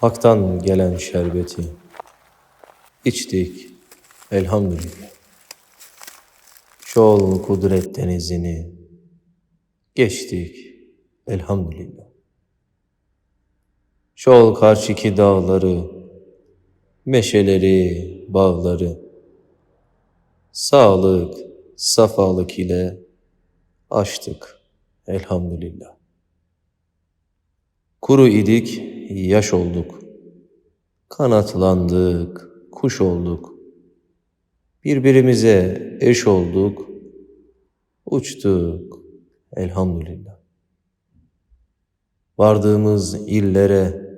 Hak'tan gelen şerbeti içtik elhamdülillah. Şol kudret denizini geçtik elhamdülillah. Şol karşıki dağları, meşeleri, bağları, sağlık, safalık ile açtık elhamdülillah. Kuru idik, yaş olduk. Kanatlandık, kuş olduk. Birbirimize eş olduk. Uçtuk elhamdülillah. Vardığımız illere,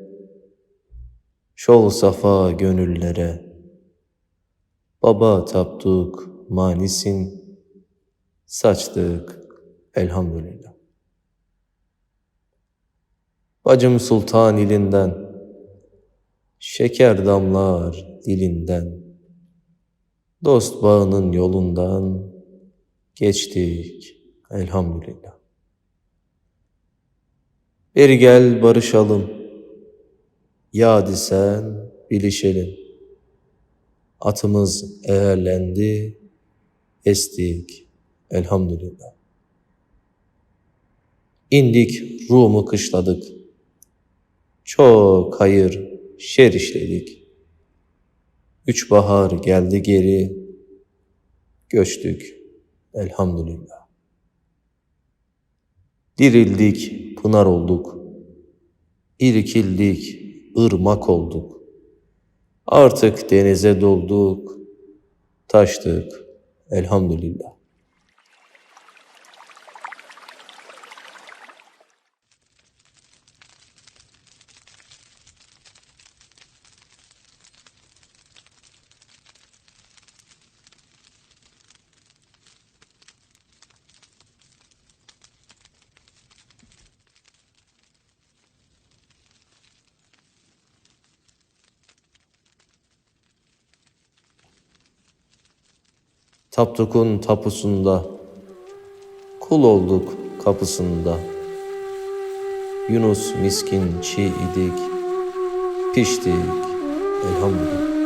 şol safa gönüllere, baba taptuk manisin, saçtık elhamdülillah. Bacım sultan ilinden, şeker damlar dilinden, dost bağının yolundan geçtik elhamdülillah. Bir gel barışalım, yadi sen bilişelim. Atımız eğerlendi, estik elhamdülillah. İndik Rum'u kışladık. Çok hayır, şer işledik. Üç bahar geldi geri, göçtük elhamdülillah. Dirildik, pınar olduk. İrkildik, ırmak olduk. Artık denize dolduk, taştık elhamdülillah. Tapduk'un tapusunda, kul olduk kapısında. Yunus miskin çiğ idik, piştik elhamdülillah.